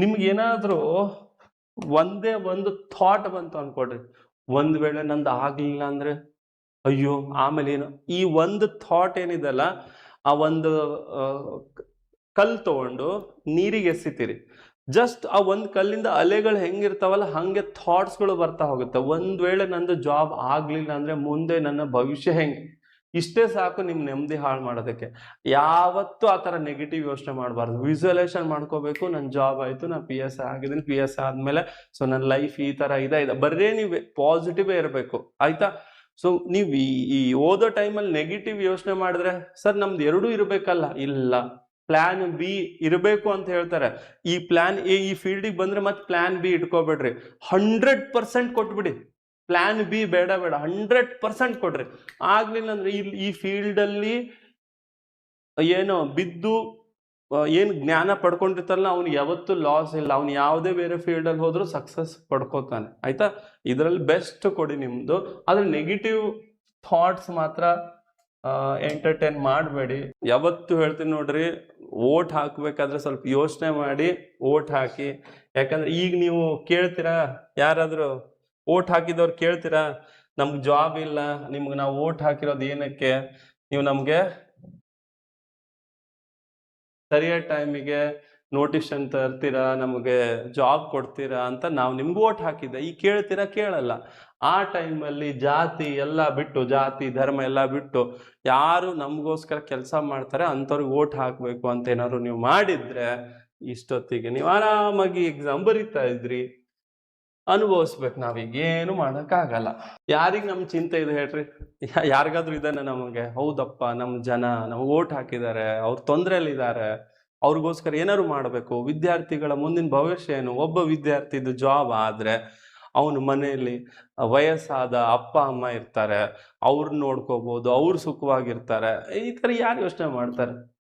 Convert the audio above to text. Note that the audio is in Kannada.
ನಿಮ್ಗೆ ಏನಾದ್ರೂ ಒಂದೇ ಒಂದು ಥಾಟ್ ಬಂತು ಅನ್ಕೊಡ್ರಿ ಒಂದ್ ವೇಳೆ ನಂದು ಆಗಲಿಲ್ಲ ಅಂದ್ರೆ? ಅಯ್ಯೋ ಆಮೇಲೆ ಏನು ಈ ಒಂದು ಥಾಟ್ ಏನಿದೆಲ್ಲ, ಆ ಒಂದು ಕಲ್ಲು ಕಲ್ ತಗೊಂಡು ನೀರಿಗೆ ಎಸಿತೀರಿ ಜಸ್ಟ್ ಆ ಒಂದು ಕಲ್ಲಿಂದ ಅಲೆಗಳು ಹೆಂಗಿರ್ತಾವಲ್ಲ, ಹಾಗೆ ಥಾಟ್ಸ್ಗಳು ಬರ್ತಾ ಹೋಗುತ್ತೆ. ಒಂದ್ ವೇಳೆ ನಂದು ಜಾಬ್ ಆಗಲಿಲ್ಲ ಅಂದ್ರೆ ಮುಂದೆ ನನ್ನ ಭವಿಷ್ಯ ಹೆಂಗೆ? ಇಷ್ಟೇ ಸಾಕು ನಿಮ್ ನೆಮ್ಮದಿ ಹಾಳು ಮಾಡೋದಕ್ಕೆ. ಯಾವತ್ತೂ ಆ ಥರ ನೆಗೆಟಿವ್ ಯೋಚನೆ ಮಾಡಬಾರ್ದು. ವಿಜುವಲೈಸೇಷನ್ ಮಾಡ್ಕೋಬೇಕು ನನ್ನ ಜಾಬ್ ಆಯ್ತು ನಾನು ಪಿ ಎಸ್ ಆಗಿದ್ದೀನಿ ಪಿ ಎಸ್ ಆದ್ಮೇಲೆ ಸೊ ನನ್ನ ಲೈಫ್ ಈ ತರ ಇದೆ ಇದೆ. ಬರೀ ನೀವು ಪಾಸಿಟಿವ್ ಇರಬೇಕು, ಆಯ್ತಾ? ಸೊ ನೀವು ಈ ಈ ಓದೋ ಟೈಮಲ್ಲಿ ನೆಗೆಟಿವ್ ಯೋಚನೆ ಮಾಡಿದ್ರೆ ಸರ್ ನಮ್ದು ಎರಡೂ ಇರಬೇಕಲ್ಲ? ಇಲ್ಲ. ಪ್ಲಾನ್ ಬಿ ಇರಬೇಕು ಅಂತ ಹೇಳ್ತಾರೆ. ಈ ಪ್ಲಾನ್ ಎ ಈ ಫೀಲ್ಡಿಗೆ ಬಂದ್ರೆ ಮತ್ತೆ ಪ್ಲಾನ್ ಬಿ ಇಟ್ಕೋಬೇಡ್ರಿ. ಹಂಡ್ರೆಡ್ ಪರ್ಸೆಂಟ್ ಕೊಟ್ಬಿಡಿ. ಪ್ಲಾನ್ ಬಿ ಬೇಡ ಬೇಡ ಹಂಡ್ರೆಡ್ ಪರ್ಸೆಂಟ್ ಕೊಡ್ರಿ. ಆಗ್ಲಿಲ್ಲ ಅಂದ್ರೆ ಇಲ್ಲಿ ಈ ಫೀಲ್ಡ್ ಅಲ್ಲಿ ಏನು ಬಿದ್ದು ಏನು ಜ್ಞಾನ ಪಡ್ಕೊಂಡಿರ್ತಾರಲ್ಲ, ಅವ್ನು ಯಾವತ್ತೂ ಲಾಸ್ ಇಲ್ಲ. ಅವ್ನು ಯಾವುದೇ ಬೇರೆ ಫೀಲ್ಡ್ ಅಲ್ಲಿ ಹೋದ್ರೂ ಸಕ್ಸಸ್ ಪಡ್ಕೋತಾನೆ. ಆಯ್ತಾ? ಇದರಲ್ಲಿ ಬೆಸ್ಟ್ ಕೊಡಿ ನಿಮ್ಮದು ಆದರೆ ನೆಗೆಟಿವ್ ಥಾಟ್ಸ್ ಮಾತ್ರ ಎಂಟರ್ಟೈನ್ ಮಾಡಬೇಡಿ. ಯಾವತ್ತು ಹೇಳ್ತೀನಿ ನೋಡ್ರಿ ಓಟ್ ಹಾಕ್ಬೇಕಾದ್ರೆ ಸ್ವಲ್ಪ ಯೋಚನೆ ಮಾಡಿ ಓಟ್ ಹಾಕಿ. ಯಾಕಂದ್ರೆ ಈಗ ನೀವು ಕೇಳ್ತೀರಾ, ಯಾರಾದ್ರೂ ಓಟ್ ಹಾಕಿದವ್ರು ಕೇಳ್ತೀರಾ? ನಮ್ಗೆ ಜಾಬ್ ಇಲ್ಲ, ನಿಮ್ಗೆ ನಾವು ಓಟ್ ಹಾಕಿರೋದು ಏನಕ್ಕೆ? ನೀವು ನಮಗೆ ಸರಿಯಾದ ಟೈಮಿಗೆ ನೋಟಿಫಿಕೇಶನ್ ತರ್ತೀರಾ, ನಮಗೆ ಜಾಬ್ ಕೊಡ್ತೀರಾ ಅಂತ ನಾವು ನಿಮ್ಗೆ ಓಟ್ ಹಾಕಿದ್ದೆ. ಈ ಕೇಳ್ತೀರಾ, ಕೇಳಲ್ಲ. ಆ ಟೈಮಲ್ಲಿ ಜಾತಿ ಎಲ್ಲ ಬಿಟ್ಟು, ಜಾತಿ, ಧರ್ಮ ಎಲ್ಲ ಬಿಟ್ಟು ಯಾರು ನಮಗೋಸ್ಕರ ಕೆಲಸ ಮಾಡ್ತಾರೆ, ಅಂಥವ್ರಿಗೆ ಓಟ್ ಹಾಕಬೇಕು ಅಂತ ಏನಾದ್ರು ನೀವು ಮಾಡಿದ್ರೆ, ಇಷ್ಟೊತ್ತಿಗೆ ನೀವು ಆರಾಮಾಗಿ ಎಕ್ಸಾಮ್ ಬರೀತಾ ಇದ್ರಿ. ಅನುಭವಿಸ್ಬೇಕು ನಾವೀಗೇನು ಮಾಡೋಕ್ಕಾಗಲ್ಲ. ಯಾರಿಗೆ ನಮ್ಮ ಚಿಂತೆ ಇದೆ ಹೇಳ್ರಿ? ಯಾರಿಗಾದ್ರೂ ಇದಾನೆ ನಮಗೆ? ಹೌದಪ್ಪ ನಮ್ಮ ಜನ ನಮ್ಗೆ ಓಟ್ ಹಾಕಿದ್ದಾರೆ, ಅವ್ರು ತೊಂದರೆಯಲ್ಲಿದ್ದಾರೆ. ಅವ್ರಿಗೋಸ್ಕರ ಏನಾದ್ರು ಮಾಡಬೇಕು? ವಿದ್ಯಾರ್ಥಿಗಳ ಮುಂದಿನ ಭವಿಷ್ಯ ಏನು? ಒಬ್ಬ ವಿದ್ಯಾರ್ಥಿದು ಜಾಬ್ ಆದ್ರೆ ಅವನ ಮನೆಯಲ್ಲಿ ವಯಸ್ಸಾದ ಅಪ್ಪ, ಅಮ್ಮ ಇರ್ತಾರೆ. ಅವ್ರನ್ನ ನೋಡ್ಕೋಬೋದು, ಅವ್ರು ಸುಖವಾಗಿರ್ತಾರೆ. ಈ ಥರ ಯಾರು ಯೋಚನೆ ಮಾಡ್ತಾರೆ?